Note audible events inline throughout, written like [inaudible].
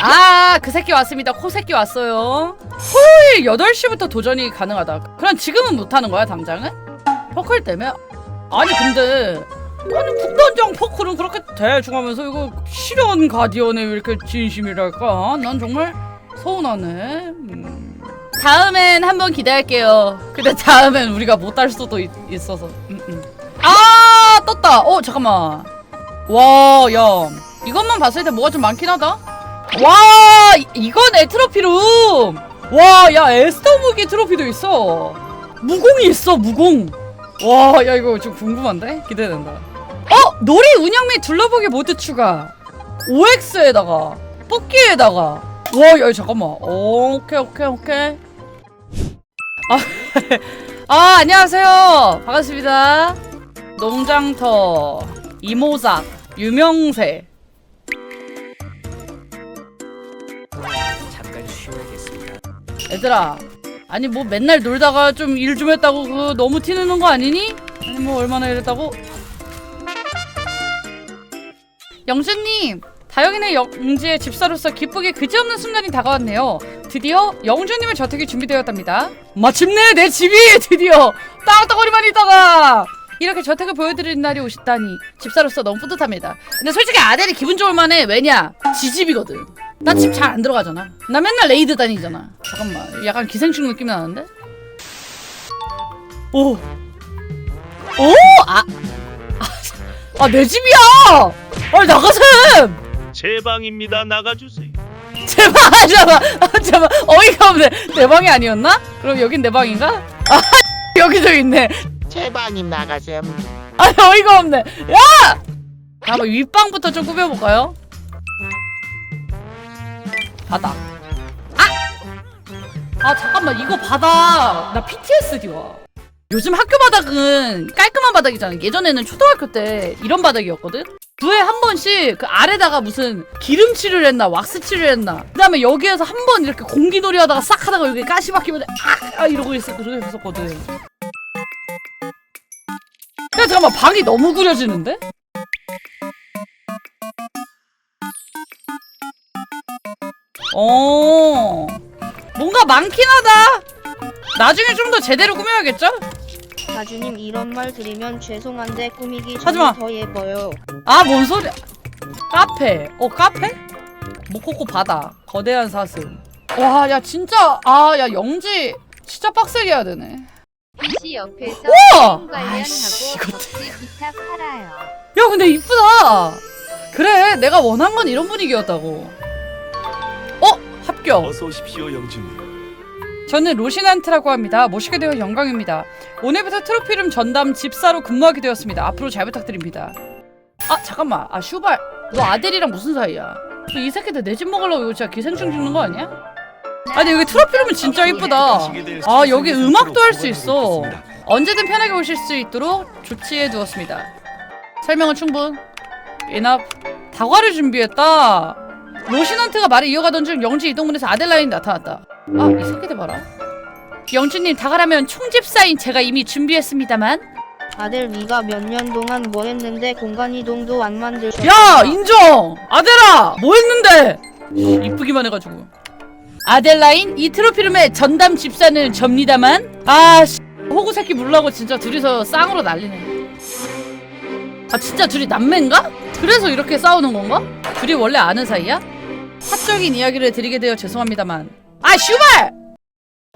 아, 그 새끼 왔습니다. 코 새끼 왔어요. 토요일 8시부터 도전이 가능하다. 그럼 지금은 못하는 거야, 당장은? 퍼클 때문에? 아니, 근데. 아니, 국단장 퍼클은 그렇게 대충 하면서 이거 실현 가디언에 왜 이렇게 진심이랄까? 난 정말 서운하네. 음. 다음엔 한번 기대할게요. 근데 다음엔 우리가 못 할 수도 있, 있어서. 음, 음. 아, 떴다. 어, 잠깐만. 와, 야. 이것만 봤을 때 뭐가 좀 많긴 하다. 와, 이- 이거네 트로피룸. 와, 야 에스더 무기 트로피도 있어. 무공이 있어, 무공. 와, 야 이거 좀 궁금한데? 기대된다. 어, 놀이 운영 및 둘러보기 모드 추가. OX에다가 뽑기에다가. 와, 야 잠깐만. 어, 오케이, 오케이, 오케이. 아, [laughs] 아 안녕하세요. 반갑습니다. 농장터 이모작 유명세. 잠깐 쉬어야겠습니다. 얘들아 아니 뭐 맨날 놀다가 좀 일 좀 했다고 그 너무 티내는 거 아니니? 아니 뭐 얼마나 이랬다고? 영주님 다영이네 영지의 집사로서 기쁘게 그지없는 순간이 다가왔네요 드디어 영주님의 저택이 준비되었답니다 마침내 내 집이 드디어 따뜻거리만 있다가 이렇게 저택을 보여드리는 날이 오셨다니 집사로서 너무 뿌듯합니다 근데 솔직히 아델이 기분 좋을 만해 왜냐 지 집이거든 나 집 잘 안 들어가잖아 나 맨날 레이드 다니잖아 잠깐만 약간 기생충 느낌 나는데? 오 오! 아! 아, 내 집이야! 아, 나가셈! 제 방입니다. 나가주세요. 제발! 아, 제발. 어이가 없네. 내 방이 아니었나? 그럼 여긴 내 방인가? 아, [laughs] 여기도 있네. 제방님 나가셈. 아, 어이가 없네. 야! 한번 윗방부터 좀 꾸며볼까요? 바닥. 아! 아, 잠깐만. 이거 바닥. 나 PTSD 와. 요즘 학교 바닥은 깔끔한 바닥이잖아. 예전에는 초등학교 때 이런 바닥이었거든? 두에 한 번씩 그 아래다가 무슨 기름칠을 했나 왁스칠을 했나 그 다음에 여기에서 한 번 이렇게 공기놀이 하다가 싹 하다가 여기 가시 박히면 아, 아 이러고 있었거든 했었거든 야 잠깐만 방이 너무 구려지는데? 어 뭔가 많긴 하다 나중에 좀 더 제대로 꾸며야겠죠? 가주님 이런 말 들으면 죄송한데 꾸미기 하지마. 전이 더 예뻐요. 아 뭔 소리야 카페 어 카페? 모코코 바다 거대한 사슴 와 야 진짜 아 야 영지 진짜 빡세게 해야 되네 PC 옆에서 우와! 게임 아이씨, 관련하고 이것들. 복지 기타 팔아요. 야 근데 이쁘다 그래 내가 원한 건 이런 분위기였다고 어? 합격. 어서 오십시오, 영주님. 저는 로시난트라고 합니다. 모시게 되어 영광입니다. 오늘부터 트로피룸 전담 집사로 근무하게 되었습니다. 앞으로 잘 부탁드립니다. 아 잠깐만. 아 슈발. 너 아델이랑 무슨 사이야? 저이 새끼들 내 집 먹으려고 이거 진짜 기생충 찍는 거 아니야? 아니 여기 트로피룸은 진짜 이쁘다. 아 여기 음악도 할 수 있어. 언제든 편하게 오실 수 있도록 조치해 두었습니다. 설명은 충분. 예납 다과를 준비했다. 로시넌트가 말을 이어가던 중 영지 이동문에서 아델라인이 나타났다. 아 이 새끼들 봐라. 영주님 다가라면 총집사인 제가 이미 준비했습니다만. 아들 네가 몇 년 동안 뭐 했는데 공간 이동도 안 만들셨어. 야 인정. 아델아 뭐 했는데? 이쁘기만 해가지고. 아델라인 이 트로피룸의 전담 집사는 접니다만. 아 씨, 호구 새끼 물라고 진짜 둘이서 쌍으로 난리네. 아 진짜 둘이 남매인가? 그래서 이렇게 싸우는 건가? 둘이 원래 아는 사이야? 사적인 이야기를 드리게 되어 죄송합니다만 아 슈발!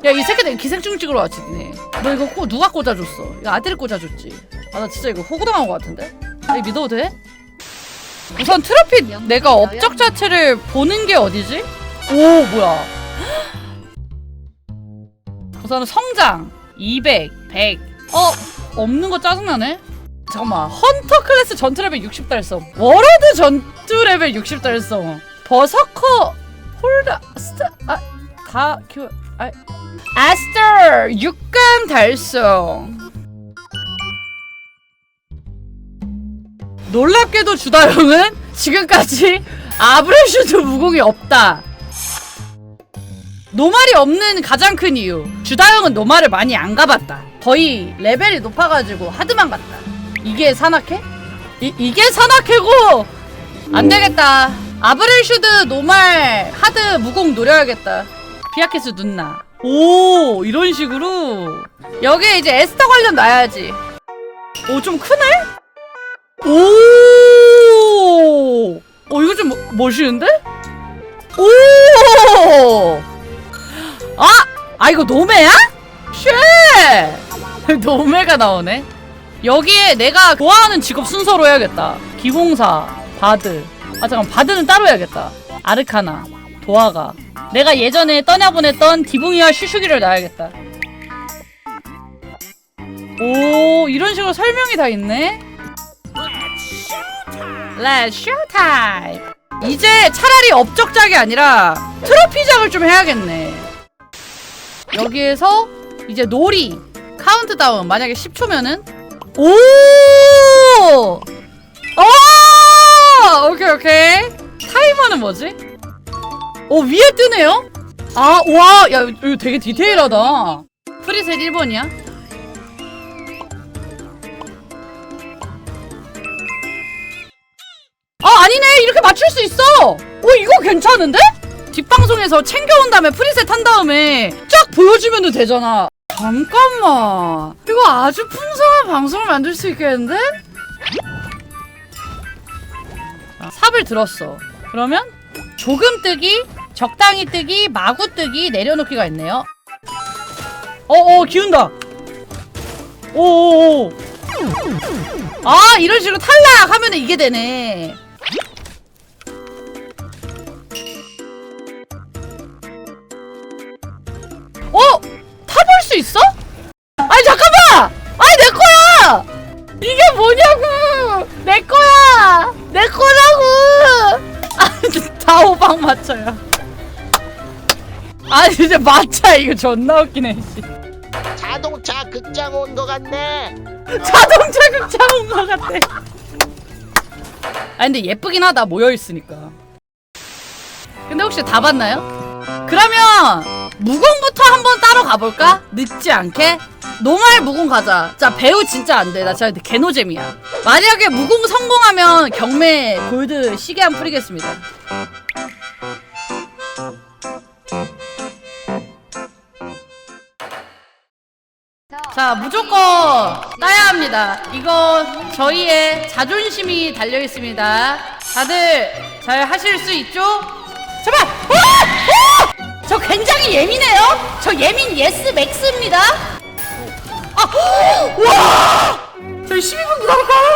야 이 새끼들 기생충 찍으러 왔지 니네 너 이거 코 누가 꽂아줬어? 이거 아들이 꽂아줬지 아 나 진짜 이거 호구당한 거 같은데? 아 이거 믿어도 돼? 우선 트로피 내가 업적 자체를 보는 게 어디지? 오 뭐야 [gasps] 우선은 성장 200, 100 어? 없는 거 짜증나네? 잠깐만 헌터 클래스 전투 레벨 60 달성 워로드 전투 레벨 60 달성 버서커 홀더 스타 아다 큐 아, 아스터 6강 달성. 놀랍게도 주다영은 지금까지 아브레슈드 무공이 없다. 노말이 없는 가장 큰 이유 주다영은 노말을 많이 안 가봤다. 거의 레벨이 높아가지고 하드만 갔다. 이게 산악회? 이, 이게 산악회고 안 되겠다 아브렐 슈드 노말 하드 무공 노려야겠다 비아케스 눈나 오 이런 식으로 여기에 이제 에스터 관련 놔야지 오 좀 크네? 오! 어 이거 좀 멋- 멋있는데? 오! 아! 아 이거 노매야? 쉣! [laughs] 노매가 나오네 여기에 내가 좋아하는 직업 순서로 해야겠다 기공사 바드 아 잠깐 바드는 따로 해야겠다. 아르카나 도화가. 내가 예전에 떠나보냈던 디붕이와 슈슈기를 놔야겠다. 오 이런 식으로 설명이 다 있네? Let's show 이제 차라리 업적작이 아니라 트로피작을 좀 해야겠네. 여기에서 이제 놀이 카운트다운 만약에 10초면은 오! 오! 오케이 오케이 타이머는 뭐지? 오 위에 뜨네요? 아와야 이거 되게 디테일하다 프리셋 1번이야? 아 아니네 이렇게 맞출 수 있어 오 이거 괜찮은데? 뒷방송에서 챙겨온 다음에 프리셋 한 다음에 쫙 보여주면 되잖아 잠깐만 이거 아주 풍성한 방송을 만들 수 있겠는데? 자, 삽을 들었어. 그러면 조금 뜨기 적당히 뜨기 마구 뜨기 내려놓기가 있네요. 어어 기운다. 오오오. 아 이런 식으로 탈락 하면 이게 되네. 어? 타볼 수 있어? [laughs] 진짜 맞춰 이거 존나 웃기네 씨. 자동차 극장 온 거 같네. 자동차 극장 온것 같아. 아 근데 예쁘긴 하다 모여 있으니까. 근데 혹시 다 봤나요? 그러면 무공부터 한번 따로 가볼까? 늦지 않게? 노말 무공 가자. 자 배우 진짜 안 돼. 나 진짜 개노잼이야. 만약에 무공 성공하면 경매 골드 시계 한 뿌리겠습니다. 자 무조건 따야 합니다. 이거 저희의 자존심이 달려 있습니다. 다들 잘 하실 수 있죠? 제발! 와! 와! 저 굉장히 예민해요. 저 예민 예스 맥스입니다. 아! 와! 저 12분 기다릴까요?